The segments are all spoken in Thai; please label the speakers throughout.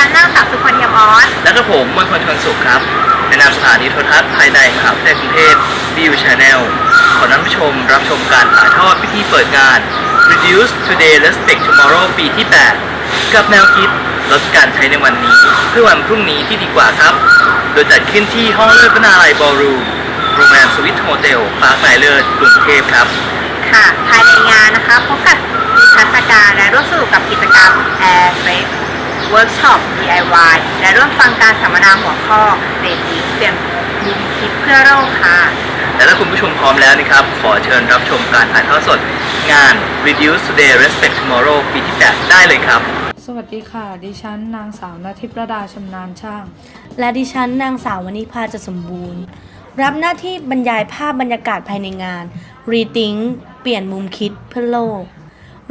Speaker 1: ฉันนางสาวสุพรเทียมออส
Speaker 2: แล้วก็ผมมนพลชนสุขครับในนามสถานีโทรทัศน์ภายในมหาวิทยาลัยกรุงเทพ BU Channel ขอนำผู้ชมรับชมการถ่ายทอดพิธีเปิดงาน Reduce Today Respect Tomorrow ปีที่ 8 กับแนวคิดลดการใช้ในวันนี้ เพื่อวันพรุ่งนี้ที่ดีกว่าครับ โดยจัดขึ้นที่ห้องเลิศพนาลัยบอลรูมโรงแรมสวิตโฮเทลปาร์คนายเลิศกรุงเทพครับ
Speaker 1: ค่ะ ภายในงานนะคะพบกับนิทรรศการและร่วมสนุกกับกิจกรรมแอร์เฟซ Air f r e s h Workshop DIY และร่วมฟังการสัมมนาหัวข้อเรตติ้งเปลี่ยนมุมคิดเพื่อโลกค่ะ
Speaker 2: และถ้าคุณผู้ชมพร้อมแล้วนะครับ ขอเชิญรับชมการถ่ายทอดสด งาน Reduce Today Respect Tomorrow ปีที่ 8 ได้เลยครับ
Speaker 3: สวัสดีค่ะ ดิฉันนางสาวนาทิพระดาชำนาญช่าง
Speaker 4: และดิฉันนางสาววณิพาจะสมบูรณ์ รับหน้าที่บรรยายภาพบรรยากาศภายในงาน Rethink เปลี่ยนมุมคิดเพื่อโลก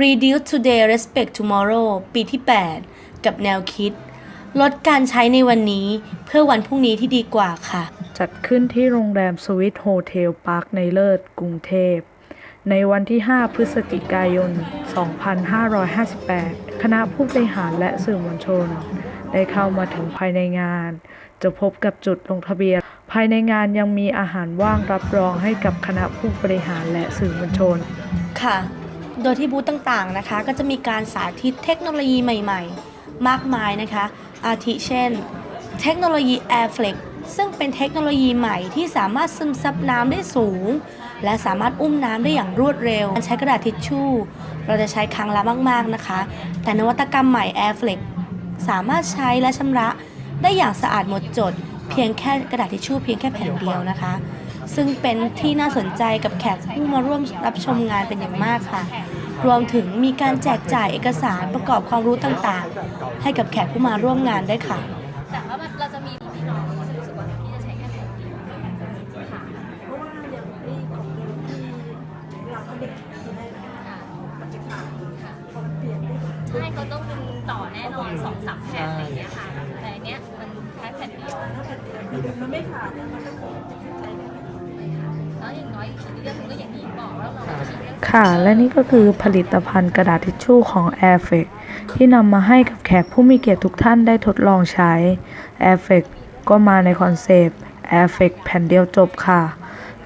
Speaker 4: Reduce Today Respect Tomorrow ปีที่ 8 กับแนวคิด ลดการใช้ในวันนี้เพื่อวันพรุ่งนี้ที่ดีกว่าค่ะ
Speaker 3: จัดขึ้นที่โรงแรมสวิตโฮเทลปาร์คในเลิศกรุงเทพ ในวันที่ 5 พฤศจิกายน 2558 คณะผู้บริหารและสื่อมวลชน ได้เข้ามาถึงภายในงาน จะพบกับจุดลงทะเบียน ภายในงานยังมีอาหารว่างรับรองให้กับคณะผู้บริหารและสื่อมวลชน
Speaker 4: ค่ะโดยที่บูธต่างๆนะคะ ก็จะมีการสาธิตเทคโนโลยีใหม่ ๆ มากมายนะคะ อาทิเช่น เทคโนโลยี Airflex ซึ่งเป็นเทคโนโลยีใหม่ที่สามารถซึมซับน้ำได้สูง และสามารถอุ้มน้ำได้อย่างรวดเร็วการใช้กระดาษทิชชู่ เราจะใช้ครั้งละมาก ๆนะคะ แต่นวัตกรรมใหม่ Airflex สามารถใช้และชำระได้อย่างสะอาดหมดจด เพียงแค่กระดาษทิชชู่เพียงแค่แผ่นเดียวนะคะ ซึ่งเป็นที่น่าสนใจกับแขกผู้มาร่วมรับชมงานเป็นอย่างมากค่ะ รวมถึงมีการแจกจ่ายเอกสารประกอบความรู้ต่างๆ ให้กับแขกผู้มาร่วมงานด้วยค่ะ
Speaker 5: ค่ะ และ
Speaker 3: นี่ก็คือผลิตภัณฑ์กระดาษทิชชู่ของ a i r f e c ที่นำมาให้กับแขกผู้มีเกียรติทุกท่านได้ทดลองใช้ a i r f e c ก็มาในคอนเซปต์ a i r f e c แผ่นเดียวจบค่ะ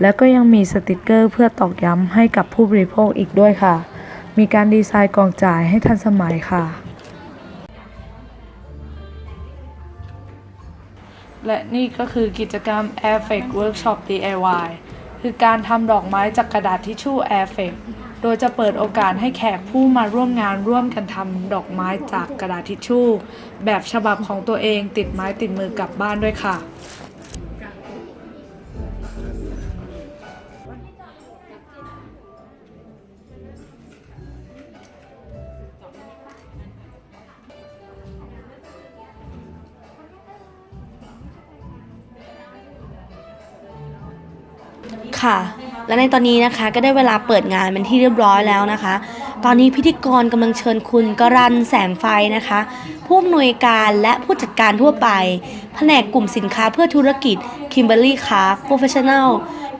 Speaker 3: แล้วก็ยังมีสติกเกอร์เพื่อตอกย้ำให้กับผู้บริโภคอีกด้วยค่ะ มีการดีไซน์กล่องจ่ายให้ทันสมัยค่ะ และนี่ก็คือกิจกรรม Air f e c Workshop DIY คือการทำดอกไม้จากกระดาษทิชชู่แอร์เฟกโดยจะเปิดโอกาสให้แขกผู้มาร่วมงานร่วมกันทำดอกไม้จากกระดาษทิชชู่ แบบฉบับของตัวเองติดไม้ติดมือกลับบ้านด้วยค่ะ
Speaker 4: ค่ะ และในตอนนี้นะคะก็ได้เวลาเปิดงานเป็นที่เรียบร้อยแล้วนะคะ ตอนนี้พิธีกรกำลังเชิญคุณกรันแสงไฟนะคะ ผู้อำนวยการและผู้จัดการทั่วไป แผนกกลุ่มสินค้าเพื่อธุรกิจ Kimberly c a r Professional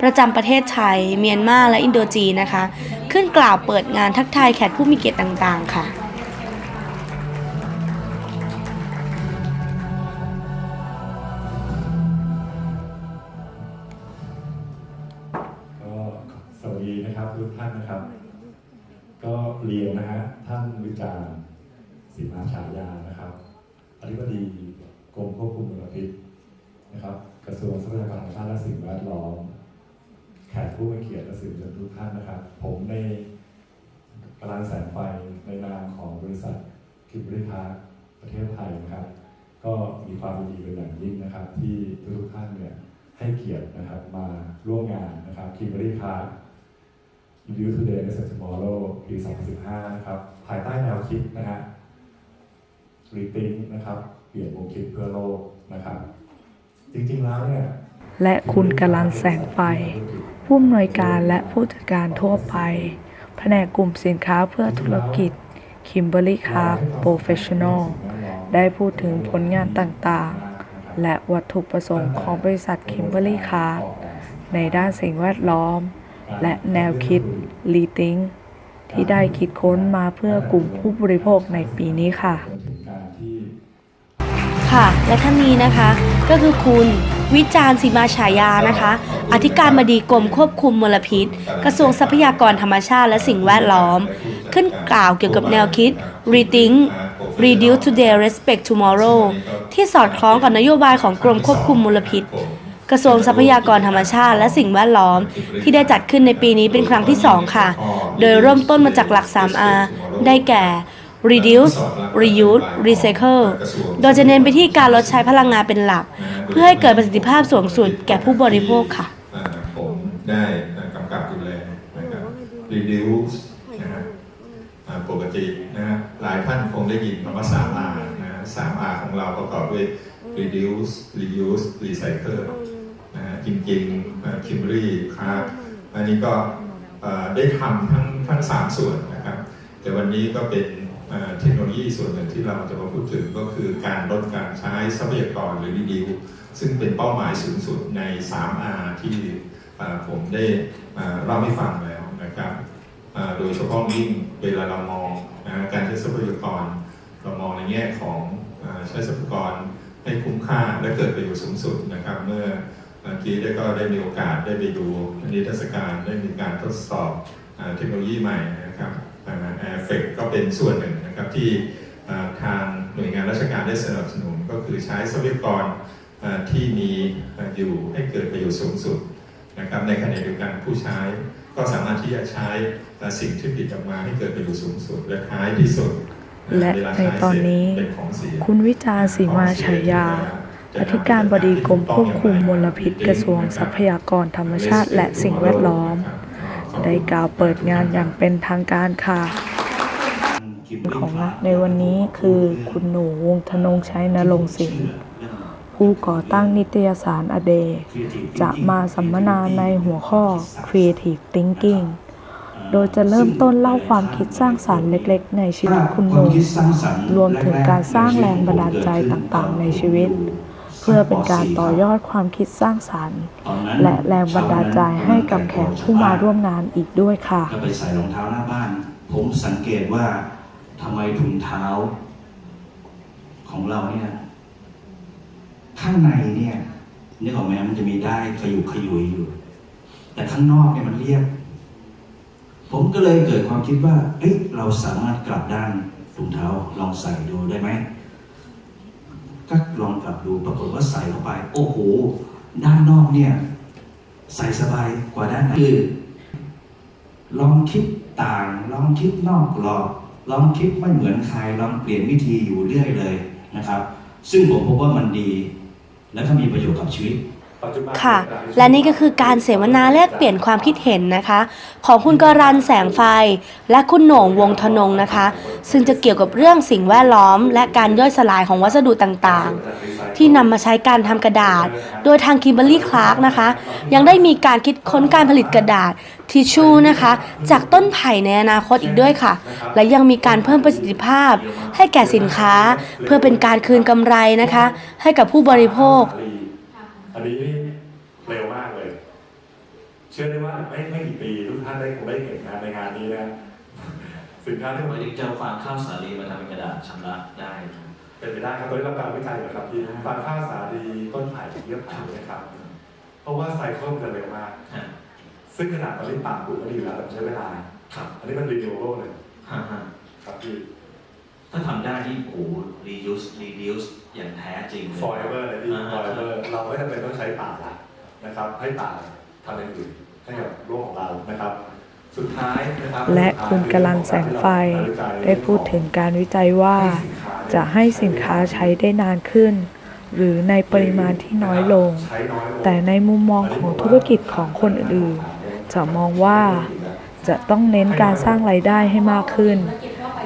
Speaker 4: ประจำประเทศไทย เมียนมาและอินโดจีนนะคะ ขึ้นกล่าวเปิดงานทักทายแขกผู้มีเกียรติต่างๆ ค่ะ
Speaker 6: กรมควบคุมมลพิษนะครับกระทรวงทรัพยากรธรรมชาติและสิ่งแวดล้อมแขกผู้มีเกียรติและสื่อมวลชนทุกท่านนะครับ ผมในกำลังแสงไฟในนามของบริษัทคิมบริพาร์ประเทศไทยนะครับ ก็มีความยินดีเป็นอย่างยิ่งนะครับ ที่ทุกท่านเนี่ยให้เกียรตินะครับมาร่วมงานนะครับคิมบริพาร์ Review Today and Set Tomorrow ปี 2015 นะครับ ภายใต้แนวคิดนะฮะ Rethink นะครับ เปลี่ยนมุมคิดเพื่อโลกนะครับ จริงๆแล้วเนี่ย
Speaker 3: และคุณกรันแสงไฟ ผู้อำนวยการและผู้จัดการทั่วไป แผนกกลุ่มสินค้าเพื่อธุรกิจ Kimberly Clark Professional ได้พูดถึงผลงานต่างๆ และวัตถุประสงค์ของบริษัท Kimberly Clark ในด้านสิ่งแวดล้อม และแนวคิด Rethink ที่ได้คิดค้นมาเพื่อกลุ่มผู้บริโภคในปีนี้ค่ะ
Speaker 4: ค่ะ และท่านนี้นะคะ ก็คือคุณวิจารณ์สีมาฉายานะคะ อธิการบดีกรมควบคุมมลพิษ กระทรวงทรัพยากรธรรมชาติและสิ่งแวดล้อม ขึ้นกล่าวเกี่ยวกับแนวคิด Rethink Reduce Today Respect Tomorrow ที่สอดคล้องกับนโยบายของกรมควบคุมมลพิษ กระทรวงทรัพยากรธรรมชาติและสิ่งแวดล้อม ที่ได้จัดขึ้นในปีนี้เป็นครั้งที่ 2 ค่ะ โดยเริ่มต้นมาจากหลัก 3R ได้แก่ reduce reuse recycle โดยจะเน้นไปที่การลดใช้พลังงานเป็นหลัก เพื่อให้เกิดประสิทธิภาพสูงสุดแก่ผู้บริโภคค่ะ
Speaker 7: ผมได้กำกับดูแลนะครับ reduce นะฮะอ่าปกตินะหลายท่านคงได้ยินคำว่า 3R นะ 3R ของเราประกอบด้วย reduce reuse recycle นะฮะจริงๆคิมบรีครับอันนี้ก็ได้ทำทั้งทั้ง 3 ส่วนนะครับ แต่วันนี้ก็เป็น เทคโนโลยีส่วนหนึ่งที่เราจะมาพูดถึงก็คือการลดการใช้ทรัพยากรหรือ reduce ซึ่งเป็นเป้าหมายสูงสุดใน 3R ที่เอ่ผมได้เล่าให้ฟังแล้วนะครับโดยเฉพาะยิ่งเวลาเรามองการใช้ทรัพยากร เรามองในแง่ของอใช้ทรัพยากรให้คุ้มค่าและเกิดประโยชน์สูงสุดนะครับ เมื่อเมื่อกี้ได้ก็ได้มีโอกาสได้ไปดูนิทรรศการได้มีการทดสอบเอ่อเทคโนโลยีใหม่นะครับแอร์เฟกก็เป็นส่วนหนึ่ง นะครับที่เอ่อทางหน่วยงานราชการได้สนับสนุนก็คือใช้ทรัพยากรเอ่อที่มีเอ่ออยู่ให้เกิดประโยชน์สูงสุดนะครับในขณะเดียวกันผู้ใช้ก็สามารถที่จะใช้เอ่อสิ่งที่ผลิตออกมาให้เกิดประโยชน์สูงสุด และท้ายที่สุด
Speaker 3: และ
Speaker 7: เวลา
Speaker 3: ใน
Speaker 7: ใช้
Speaker 3: ตอน
Speaker 7: เสร็จ
Speaker 3: นี้
Speaker 7: เป็นของเสีย
Speaker 3: คุณวิจารณ์สีมาฉายาอธิการบดีกรมควบคุมมลพิษกระทรวงทรัพยากรธรรมชาติ และสิ่งแวดล้อม ได้กล่าวเปิดงานอย่างเป็นทางการค่ะ ของในวันนี้คือคุณหนูวงธนงชัยนรงค์สิงห์ผู้ก่อตั้งนิตยสารอเด จะมาสัมมนาในหัวข้อ Creative Thinking โดยจะเริ่มต้นเล่าความคิดสร้างสารรค์เล็กๆ ในชีวิตคุณหนูรวมถึงการสร้างแรงบันดาลใจต่างๆ ในชีวิต เพื่อเป็นการต่อยอดความคิดสร้างสรรค์ และแรงบันดาลใจให้กับแขกผู้มาร่วมงานอีกด้วยค่ะ
Speaker 8: ไปใส่รองเท้าหน้าบ้าน ผมสังเกตว่า ทำไมถุงเท้า ของเราเนี่ย ข้างในเนี่ยนึกออกไหมมันจะมีได้ขยุกขยุยอยู่ แต่ข้างนอกเนี่ยมันเรียบ ผมก็เลยเกิดความคิดว่าเอ้ยเราสามารถกลับด้านถุงเท้าลองใส่ดูได้ไหมก็ลองกลับดูปรากฏว่าใส่เข้าไป โอ้โห ด้านนอกเนี่ย ใส่สบายกว่าด้านในคือลองคิดต่าง ลองคิดนอกกรอบ ลองคิดไม่เหมือนใครลองเปลี่ยนวิธีอยู่เรื่อยเลยนะครับ ซึ่งผมพบว่ามันดี และก็มีประโยชน์กับชีวิต
Speaker 4: ค่ะ และนี่ก็คือการเสวนาแลกเปลี่ยนความคิดเห็นนะคะ ของคุณกรันแสงไฟ และคุณโหน่งวงธนงนะคะ ซึ่งจะเกี่ยวกับเรื่องสิ่งแวดล้อม และการย่อยสลายของวัสดุต่างๆ ที่นำมาใช้การทำกระดาษ โดยทางคิมเบอรรี่คลาร์กนะคะ ยังได้มีการคิดค้นการผลิตกระดาษ ทิชชู่นะคะ จากต้นไผ่ในอนาคตอีกด้วยค่ะ และยังมีการเพิ่มประสิทธิภาพ ให้แก่สินค้า เพื่อเป็นการคืนกำไรนะคะ ให้กับผู้บริโภค
Speaker 6: อันนี้เร็วมากเลย เชื่อได้ว่าไม่ไม่กี่ปีทุกท่านได้คงได้เห็นงานในงานนี้นะสินค้าที่
Speaker 8: ห
Speaker 6: มั
Speaker 8: มานยถึงจะฟางข้าวสาลีมาทำเป็นกระดาษชำระได้
Speaker 6: เป็นไปได้ครับตอนนี้เราการวิจัยอยู่ครับที่ฟางข้าวสาลีต้นไผ่เยี่ยมผ่านนะครับ เพราะว่าไซเคิลมันจะเร็วมาก
Speaker 8: ฮะ
Speaker 6: ซึ่งขนาดตอนนี้ปากปลูกก็ดีอยู่แล้วแต่ใช้เวลา
Speaker 8: ครับ
Speaker 6: อันนี้มันรีนิวโรเลย
Speaker 8: ฮะฮะ
Speaker 6: ครับพี่
Speaker 8: ถ้าทำได้นี่โอ้โห reuse reduce อย่างแท้จริงเลย
Speaker 6: forever เลยพี่
Speaker 8: อ่าฮะ
Speaker 6: forever เราไม่จำเป็นต้องใช้ป่าละนะครับ ให้ป่าทำอย่างอื่นให้กับโลกของเรานะครับ สุดท้ายนะครับ
Speaker 3: และคุณกลันแสงไฟได้พูดถึงการวิจัยว่า จะให้สินค้าใช้ได้นานขึ้น หรือในปริมาณที่น้อยลง
Speaker 6: ใช้น้อยลง
Speaker 3: แต่ในมุมมองของธุรกิจของคนอื่นๆ จะมองว่าจะต้องเน้นการสร้างรายได้ให้มากขึ้น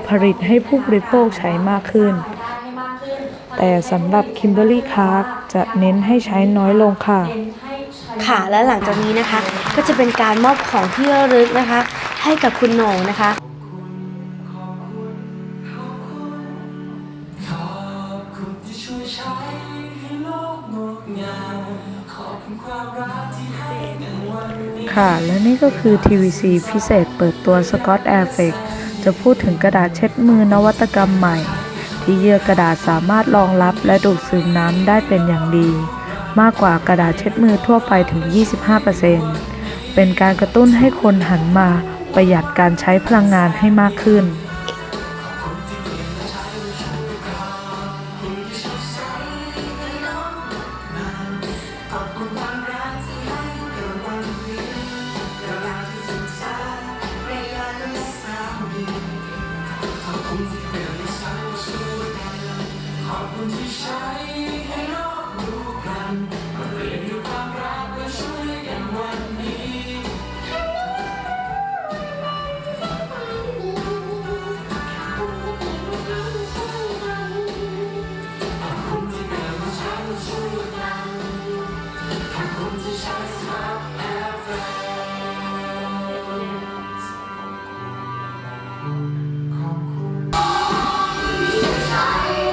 Speaker 3: ผลิตให้ผู้บริโภคใช้มากขึ้น แต่สำหรับ Kimberly Clark จะเน้นให้ใช้น้อยลงค่ะ
Speaker 4: ค่ะและหลังจากนี้นะคะ ก็จะเป็นการมอบของที่ระลึกนะคะ ให้กับคุณโหน่งนะคะ
Speaker 9: ค่ะ
Speaker 3: และนี่ก็คือ TVC พิเศษเปิดตัว Scott Air f e c t จะพูดถึงกระดาษเช็ดมือนวัตกรรมใหม่ทที่เยื่อกระดาษสามารถรองรับและดูดซึมน้ำได้เป็นอย่างดี มากกว่ากระดาษเช็ดมือทั่วไปถึง 25%เป็นการกระตุ้นให้คนหันมาประหยัดการใช้พลังงานให้มากขึ้น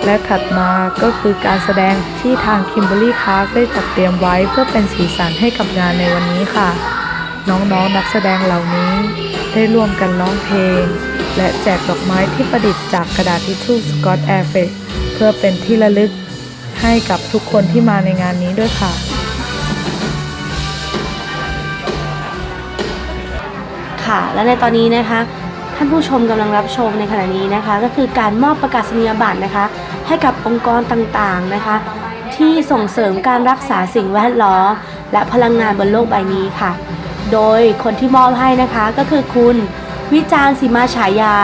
Speaker 3: และถัดมาก็คือการแสดงที่ทาง Kimberly Clark ได้จัดเตรียมไว้เพื่อเป็นสีสันให้กับงานในวันนี้ค่ะ น้องๆนนักแสดงเหล่านี้ ได้ร่วมกันร้องเพลง และแจกดอกไม้ที่ประดิษฐ์จากกระดาษทิชชู่สกอตแอร์เฟกเพื่อเป็นที่ระลึกให้กับทุกคนที่มาในงานนี้ด้วยค่ะ
Speaker 4: ค่ะและในตอนนี้นะคะ ท่านผู้ชมกำลังรับชมในขณะนี้นะคะ ก็คือการมอบประกาศนียบัตรนะคะ ให้กับองค์กรต่างๆนะคะ ที่ส่งเสริมการรักษาสิ่งแวดล้อมและพลังงานบนโลกใบนี้ค่ะ โดยคนที่มอบให้นะคะก็คือคุณวิจารณ์สีมาฉายา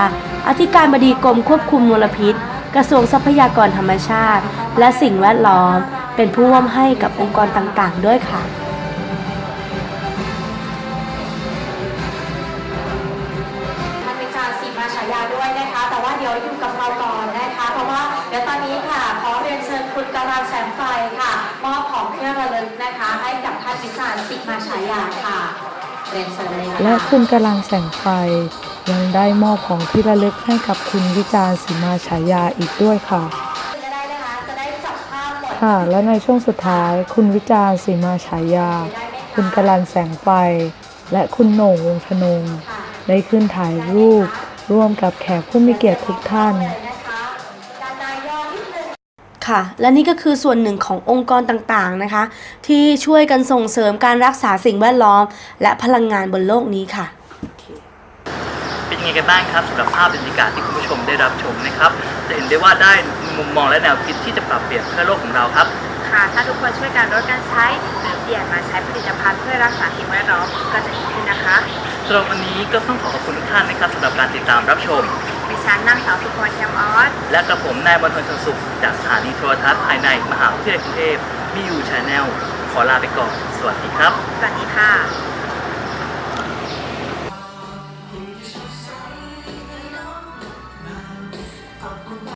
Speaker 4: อธิการบดีกรมควบคุมมลพิษ กระทรวงทรัพยากรธรรมชาติ และสิ่งแวดล้อม เป็นผู้มอบให้กับองค์กรต่างๆ ด้วยค่ะ
Speaker 10: กรันแสงไฟค่ะ มอบของที่ระลึกนะคะ ให้กับท่านวิจารณ์สีมาฉายาค่ะเรียนเชิญเลยค่ะ
Speaker 3: และคุณกำลังแสงไฟ ยังได้มอบของที่ระลึกให้กับคุณวิจารณ์สีมาฉายาอีกด้วยค่ะ
Speaker 10: จะได้นะคะจะได้จับภาพหมด
Speaker 3: ค่ะ และในช่วงสุดท้ายคุณวิจารณ์สีมาฉายาคุณกลันแสงไฟ และคุณโหน่งวงธนงได้ขึ้นถ่ายรูป ร่วมกับแขกผู้มีเกียรติทุกท่าน
Speaker 10: เลย
Speaker 4: ค่ะ และนี่ก็คือส่วนหนึ่งขององค์กรต่างๆนะคะ ที่ช่วยกันส่งเสริมการรักษาสิ่งแวดล้อม และพลังงานบนโลกนี้ค่ะ
Speaker 2: เป็นยังไงกันบ้างครับสำหรับภาพบรรยากาศที่คุณผู้ชมได้รับชมนะครับ จะเห็นได้ว่าได้มุมมองและแนวคิดที่จะปรับเปลี่ยนเพื่อโลกของเราครับ
Speaker 1: ค่ะ ถ้าทุกคนช่วยกันลดการใช้หรือเปลี่ยนมาใช้ผลิตภัณฑ์เพื่อรักษาสิ่งแวดล้อมก็จะดีขึ้นนะคะ
Speaker 2: สำหรับวันนี้ก็ต้องขอขอบคุณทุกท่านนะครับสำหรับการติดตามรับชม
Speaker 1: ดิฉันนางสาวสุพรแคมออส
Speaker 2: และกระผมนายบรรทนชนสุข จากสถานีโทรทัศน์ภายในมหาวิทยาลัยกรุงเทพมิวชาแนลขอลาไปก่อน สวัสดีครับ
Speaker 1: สวัสดีค่ะ